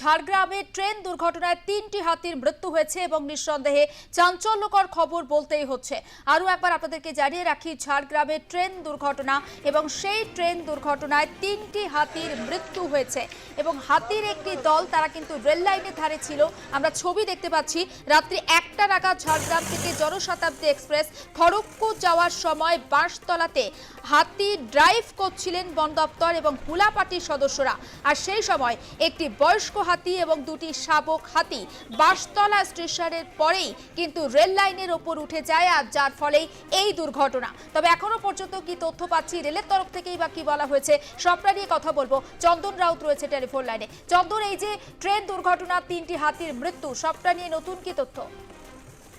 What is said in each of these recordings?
ঝাড়গ্রামে ট্রেন দুর্ঘটনায় তিনটি হাতির মৃত্যু হয়েছে এবং নিঃসন্দেহে চাঞ্চল্যকর খবর বলতেই হচ্ছে। আরও একবার আপনাদেরকে জানিয়ে রাখি, ঝাড়গ্রামে ট্রেন দুর্ঘটনা এবং সেই ট্রেন দুর্ঘটনায় তিনটি হাতির মৃত্যু হয়েছে এবং হাতির একটি দল তারা কিন্তু রেল লাইনের ধারে ছিল। আমরা ছবি দেখতে পাচ্ছি, রাত্রি একটা নাগাদ ঝাড়গ্রাম থেকে জনশতাব্দী এক্সপ্রেস খড়গপুর যাওয়ার সময় বাঁশতলাতে হাতি ড্রাইভ করছিলেন বন দপ্তর এবং হুলা পার্টির সদস্যরা। আর সেই সময় একটি বয়স্ক হাতি এবং দুটি শাবক হাতি বাঁশতলা স্টেশনের পরেই কিন্তু রেল লাইনের ওপর উঠে যায় আর যার ফলেই এই দুর্ঘটনা। তবে এখনও পর্যন্ত কি তথ্য পাচ্ছি রেলের তরফ থেকেই বা কি বলা হয়েছে, সবটা নিয়ে কথা বলব। চন্দন রাউত রয়েছে টেলিফোন লাইনে। চন্দন, এই যে ট্রেন দুর্ঘটনা, তিনটি হাতির মৃত্যু, সবটা নিয়ে নতুন কি তথ্য?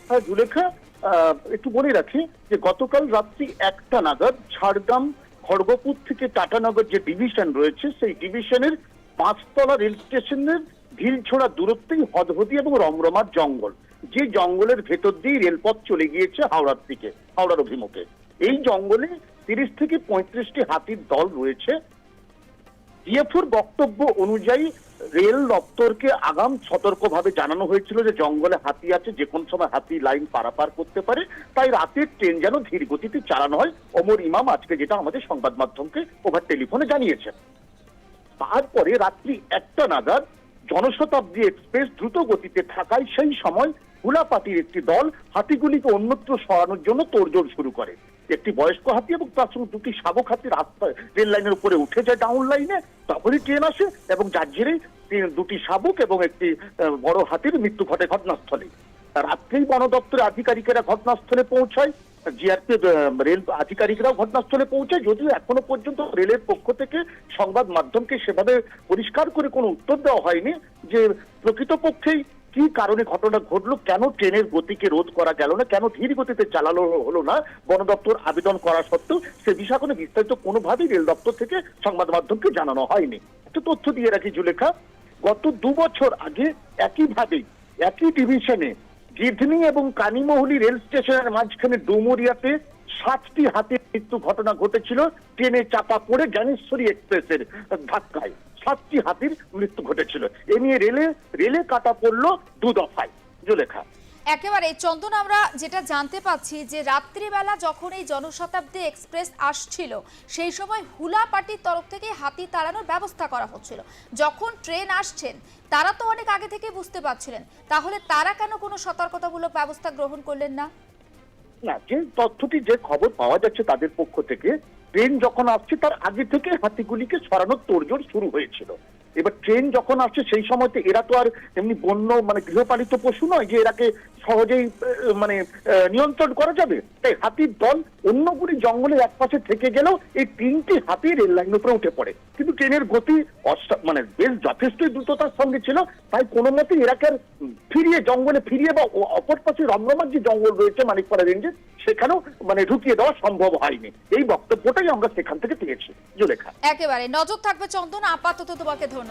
হ্যাঁ জুলেখা একটু বলে রাখি যে গতকাল রাত্রি একটা নাগাদ ঝাড়গ্রাম, খড়গপুর থেকে টাটানগর যে ডিভিশন রয়েছে, সেই ডিভিশনের পাঁচতলা রেল স্টেশনের ঢিলছোড়া দূরত্বেই হদহদি এবং রমরমার জঙ্গল। যে জঙ্গলের ভেতর দিয়ে রেলপথ চলে গিয়েছে হাওড়ার দিকে, হাওড়ার অভিমুখে। এই জঙ্গলে তিরিশ থেকে পঁয়ত্রিশটি হাতির দল রয়েছে। ডিএফওর বক্তব্য অনুযায়ী রেল দপ্তরকে আগাম সতর্কভাবে জানানো হয়েছিল যে জঙ্গলে হাতি আছে, যে কোন সময় হাতি লাইন পারাপার করতে পারে, তাই রাতের ট্রেন যেন ধীর গতিতে চালানো হয়। অমর ইমাম আজকে যেটা আমাদের সংবাদ মাধ্যমকে ওভার টেলিফোনে জানিয়েছেন। তারপরে রাত্রি একটা নাগাদ জনশতাব্দী এক্সপ্রেস দ্রুত গতিতে থাকায় সেই সময় হুলাপাটির একটি দল হাতিগুলিকে অন্যত্র সরানোর জন্য তোড়জোড় শুরু করে। একটি বয়স্ক হাতি এবং তার সঙ্গে দুটি শাবক হাতি রাস্তায় রেল লাইনের উপরে উঠে যায় ডাউন লাইনে তখনই ট্রেন আসে এবং যার তিন- দুটি শাবক এবং একটি বড় হাতির মৃত্যু ঘটে ঘটনাস্থলে। রাত্রেই বন দপ্তরের আধিকারিকেরা ঘটনাস্থলে পৌঁছায়। জিআরপি রেল আধিকারিকরাও ঘটনাস্থলে পৌঁছায় যদিও এখনও পর্যন্ত রেলের পক্ষ থেকে সংবাদ মাধ্যমকে সেভাবে পরিষ্কার করে কোনো উত্তর দেওয়া হয়নি যে প্রকৃতপক্ষেই কি কারণে ঘটনা ঘটলো, কেন ট্রেনের গতিকে রোধ করা গেল না, কেন ধীর গতিতে চালানো হলো না, বন দপ্তর আবেদন করা সত্ত্বেও সে বিষয়ে কোনো বিস্তারিত কোনোভাবেই রেল দপ্তর থেকে সংবাদ মাধ্যমকে জানানো হয়নি। একটু তথ্য দিয়ে রাখি জুলেখা, গত দু বছর আগে একইভাবে একই ডিভিশনে গিধনি এবং কানিমহুলি রেল স্টেশনের মাঝখানে ডুমুরিয়াতে সাতটি হাতির মৃত্যু ঘটনা ঘটেছিল। ট্রেনে চাপা পড়ে জ্ঞানেশ্বরী এক্সপ্রেসের ধাক্কায় সাতটি হাতির মৃত্যু ঘটেছিল। এ নিয়ে রেলে রেলে কাটা পড়ল দু দফায় জুলেখা। একেবারে, চন্দন, আমরা যেটা জানতে পাচ্ছি যে রাত্রিবেলা যখন এই জনশতাব্দী এক্সপ্রেস আসছিল, সেই সময় হুলা পার্টির তরফ থেকে হাতি তাড়ানোর ব্যবস্থা করা হচ্ছিল। যখন ট্রেন আসছেন, তারা তো অনেক আগে থেকে বুঝতে পারছিলেন। তাহলে তারা কেন কোনো সতর্কতামূলক ব্যবস্থা গ্রহণ করলেন না? যে তথ্যটি, যে খবর পাওয়া যাচ্ছে তাদের পক্ষ থেকে, ট্রেন যখন আসছে, তার আগে থেকে হাতিগুলিকে সরানোর তোড়জোড় শুরু হয়েছিল। এবার ট্রেন যখন আসছে, সেই সময়তে এরা তো আর এমনি বন্য মানে গৃহপালিত পশু নয় যে এরাকে সহজেই মানে নিয়ন্ত্রণ করা যাবে। তাই হাতির দল অন্যগুলি জঙ্গলের এক পাশে থেকে গেলেও এই তিনটি হাতি রেল লাইনের উপরে উঠে পড়ে। কিন্তু ট্রেনের গতি মানে বেশ যথেষ্টই দ্রুততার সঙ্গে ছিল, তাই কোনো মতে এরাকে ফিরিয়ে, জঙ্গলে ফিরিয়ে বা অপর পাশে রমরমার যে জঙ্গল রয়েছে মানিকপাড়া রেঞ্জে, সেখানেও মানে ঢুকিয়ে দেওয়া সম্ভব হয়নি। এই বক্তব্যটাই আমরা সেখান থেকে পেয়েছি। জুলেখা। একেবারে। নজর থাকবে চন্দন, আপাতত তোমাকে ধন্যবাদ।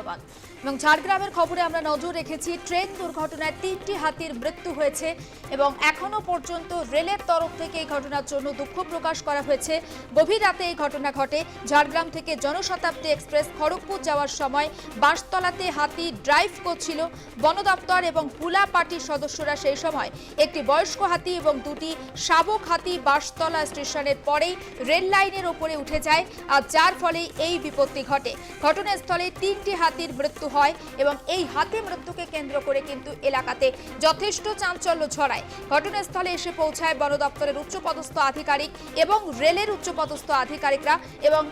এবং ঝাড়গ্রামের খবরে আমরা নজর রেখেছি, ট্রেন দুর্ঘটনায় তিনটি হাতির মৃত্যু হয়েছে এবং এখনও পর্যন্ত রেলের তরফ থেকে এই ঘটনার জন্য দুঃখ প্রকাশ করা হয়েছে। গভীর রাতে এই ঘটনা ঘটে। ঝাড়গ্রাম থেকে জনশতাব্দী এক্সপ্রেস খড়গপুর যাওয়ার সময় বাঁশতলাতে হাতি ড্রাইভ করছিল। বন দপ্তর এবং হুলা পার্টির সদস্যরা সেই সময় একটি বয়স্ক হাতি এবং দুটি শাবক হাতি বাঁশতলা স্টেশনের পরেই রেল লাইনের ওপরে উঠে যায় আর যার ফলে এই বিপত্তি ঘটে। ঘটনাস্থলে তিনটি হাতির মৃত্যু হয় এবং এই হাতি মৃত্যুকে কেন্দ্র করে কিন্তু এলাকাতে যথেষ্ট চাঞ্চল্য ছড়ায়। ঘটনাস্থলে এসে পৌঁছায় বন দপ্তরের উচ্চপদস্থ আধিকারিক এবং রেলের উচ্চপদস্থ আধিকারিকরা এবং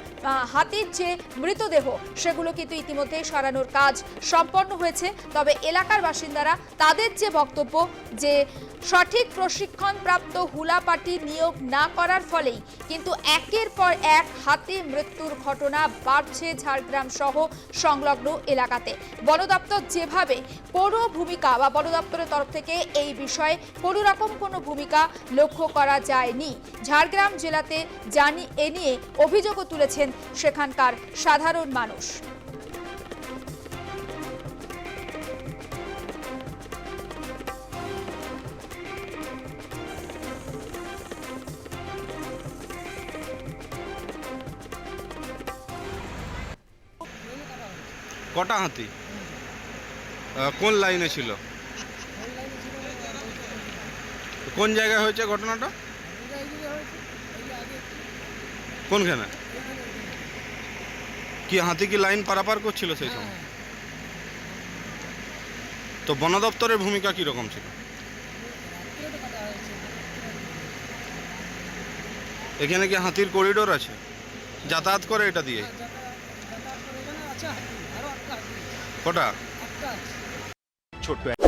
হাতির যে মৃতদেহ, সেগুলো কিন্তু ইতিমধ্যে সরানোর কাজ সম্পন্ন হয়েছে। তবে এলাকার বাসিন্দারা তাদের যে বক্তব্য যে সঠিক প্রশিক্ষণ প্রাপ্ত হুলা পার্টি নিয়োগ না করার ফলেই কিন্তু একের পর এক হাতি মৃত্যুর ঘটনা বাড়ছে ঝাড়গ্রাম সহ সংলগ্ন এলাকাতে। বন দপ্তর যেভাবে কোনো ভূমিকা বা বন দপ্তরের তরফ থেকে এই বিষয়ে কোনো রকম কোনো ভূমিকা লক্ষ্য করা যায়নি। ঝাড়গ্রাম জেলাতে জানি এ নিয়ে অভিযোগও তুলেছেন সেখানকার সাধারণ মানুষ। কটা হাতি? কোন লাইনে ছিল? কোন জায়গায় হয়েছে ঘটনাটা? কোনখানে? কি হাতি কি লাইন পারাপার করছিল সেই সময়? তো বন দপ্তরের ভূমিকা কি রকম ছিল? এখানে কি হাতির করিডোর আছে? যাতায়াত করে এটা দিয়ে? কটা? ছোট্ট